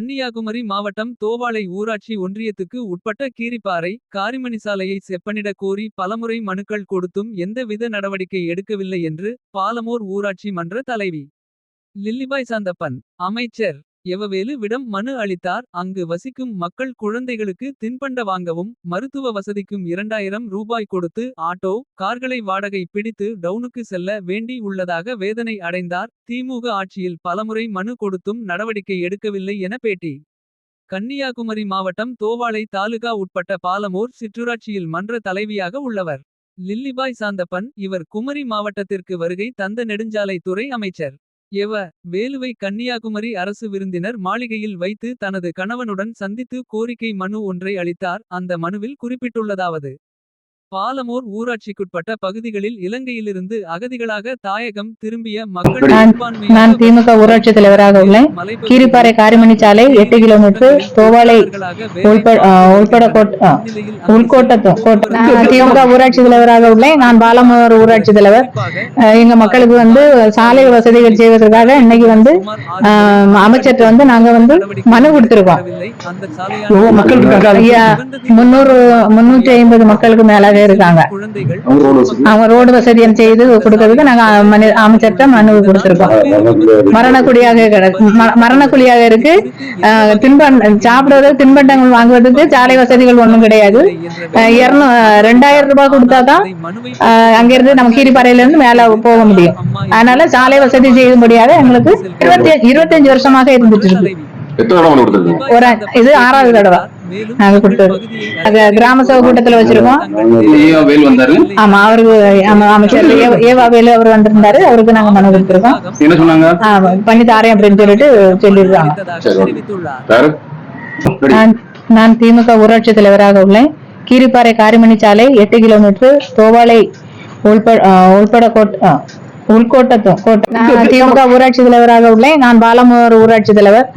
கன்னியாகுமரி மாவட்டம் தோவாளை ஊராட்சி ஒன்றியத்துக்கு உட்பட்ட கீரிப்பாறை காரிமணி சாலையை செப்பனிட கோரி பலமுறை மனுக்கள் கொடுத்தும் எந்தவித நடவடிக்கை எடுக்கவில்லை என்று பாலமோர் ஊராட்சி மன்ற தலைவி. லில்லிபாய் சாந்தப்பன் அமைச்சர் எவவேலு விடம் மனு அளித்தார் அங்கு வசிக்கும் மக்கள் குழந்தைகளுக்கு தின்பண்ட வாங்கவும் மருத்துவ வசதிக்கும் இரண்டாயிரம் ரூபாய் கொடுத்து ஆட்டோ கார்களை வாடகை பிடித்து டவுனுக்கு செல்ல வேண்டி உள்ளதாக வேதனை அடைந்தார். திமுக ஆட்சியில் பலமுறை மனு கொடுத்தும் நடவடிக்கை எடுக்கவில்லை என பேட்டி. கன்னியாகுமரி மாவட்டம் தோவாளை தாலுகா உட்பட்ட பாலமூர் சிற்றுராட்சியில் மன்ற தலைவியாக உள்ளவர். லில்லிபாய் சாந்தப்பன் இவர் குமரி மாவட்டத்திற்கு வருகை தந்த நெடுஞ்சாலை துறை அமைச்சர். எவ வேலுவை கன்னியாகுமரி அரசு விருந்தினர் மாளிகையில் வைத்து தனது கணவனுடன் சந்தித்து கோரிக்கை மனு ஒன்றை அளித்தார். அந்த மனுவில் குறிப்பிட்டுள்ளதாவது பாலமோர் ஊராட்சிக்குட்பட்ட பகுதிகளில் இலங்கையிலிருந்து அகதிகளாக தாயகம் திரும்பிய மக்கள் நான்- திமுக ஊராட்சி தலைவராக உள்ளேன். கீரிப்பாறை காரிமணி சாலை எட்டு கிலோமீட்டர் தோவாளை உள்பட உள்கோட்டத்தும் திமுக ஊராட்சி தலைவராக உள்ளேன். நான் பாலமோர் ஊராட்சி தலைவர். எங்க மக்களுக்கு வந்து சாலை வசதிகள் செய்வதற்காக இன்னைக்கு வந்து ஆஹ், அமைச்சர்கிட்ட வந்து நாங்க வந்து மனு கொடுத்திருக்கோம். முன்னூறு முன்னூற்றி ஐம்பது மக்களுக்கு மேலாக இருக்காங்க. குழந்தைகள் அவங்க ரோடு வசதியை செய்து கொடுக்கறதுக்கு நாங்க அமைச்சர்கிட்ட மனு கொடுத்திருக்கோம். மரணக்குடியாக கிடக்கு மரணக்குழியாக இருக்கு. ஆஹ், தின்பண்ட சாப்பிடுறது தின்பண்டங்கள் வாங்குவதற்கு சாலை வசதிகள் ஒண்ணும் கிடையாது. ரெண்டாயிரம் ரூபாய் கொடுத்தாதான் அங்கிருந்து நம்ம கீரிப்பாறையில இருந்து மேல போக முடியும். அதனால சாலை வசதி செய்ய முடியாத எங்களுக்கு இருபத்தி இருபத்தஞ்சு வருஷமாக இருந்துட்டு இருக்கு. ஒரு இது ஆறாவது தடவை. நாங்க கொடுத்தது அது கிராம சபை கூட்டத்துல வச்சிருக்கோம். ஐயா வேல் வந்தாரு. ஆமா அவருக்கு ஆமா, அமைச்சர் ஏவ- வேலு அவர் வந்திருந்தாரு. அவருக்கு நாங்க மனு கொடுத்திருக்கோம். என்ன சொன்னாங்க? ஆ, பண்ணி தாரேன் அப்படின்னு சொல்லிட்டு ரெடி. நான் நான் திமுக ஊராட்சி தலைவராக உள்ளேன். கீரிப்பாறை காரிமணி சாலை எட்டு கிலோமீட்டர் தோவாளை உள்பட உள்பட கோட் ஆ, உள்கோட்டத்தும் நான் திமுக ஊராட்சி தலைவராக உள்ளேன். நான் பாலமோர் ஊராட்சி தலைவர்.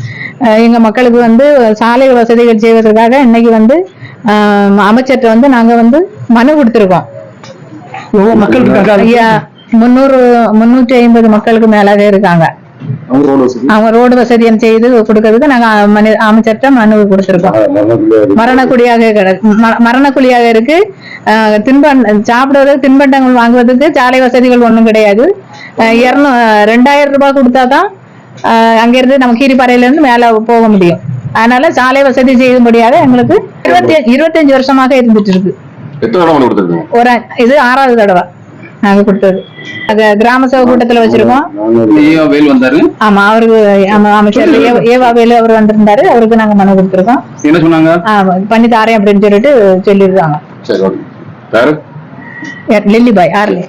எங்க மக்களுக்கு வந்து சாலை வசதிகள் செய்வதற்காக இன்னைக்கு வந்து ஆஹ், அமைச்சர்கிட்ட வந்து நாங்க வந்து மனு கொடுத்திருக்கோம். ஐயா முன்னூறு முன்னூற்றி ஐம்பது மக்களுக்கு மேலாக இருக்காங்க. அவங்க ரோடு வசதி? அவங்க ரோடு வசதியை செய்து கொடுக்கறதுக்கு நாங்க அமைச்சர்கிட்ட மனு கொடுத்திருக்கோம். மரணக்குடியாக மரணக்குழியாக இருக்கு. ஆஹ் தின்பண்ட சாப்பிடுறது தின்பண்டங்கள் வாங்குவதற்கு சாலை வசதிகள் ஒண்ணும் கிடையாது. இருநூ ரெண்டாயிரம் ரூபாய் கொடுத்தாதான் அங்கிருந்து நம்ம கீரிப்பாறையில இருந்து மேல போக முடியும். அதனால சாலை வசதி செய்ய முடியாத எங்களுக்கு இருபத்தி இருபத்தஞ்சு வருஷமாக இருந்துட்டு இருக்கு. ஒரு இது ஆறாவது தடவை நாங்க கொடுத்தது. அது கிராம சபை கூட்டத்துல வச்சிருக்கோம். ஆமா அவருக்கு ஆமா, அமைச்சர் ஏவ- வேலு அவர் வந்திருந்தாரு. அவருக்கு நாங்க மனு கொடுத்திருக்கோம். என்ன சொன்னாங்க? பண்ணி தாரேன் அப்படின்னு சொல்லிட்டு சொல்லியிருக்காங்க யாரு? லில்லி பாய் ஆர்லி.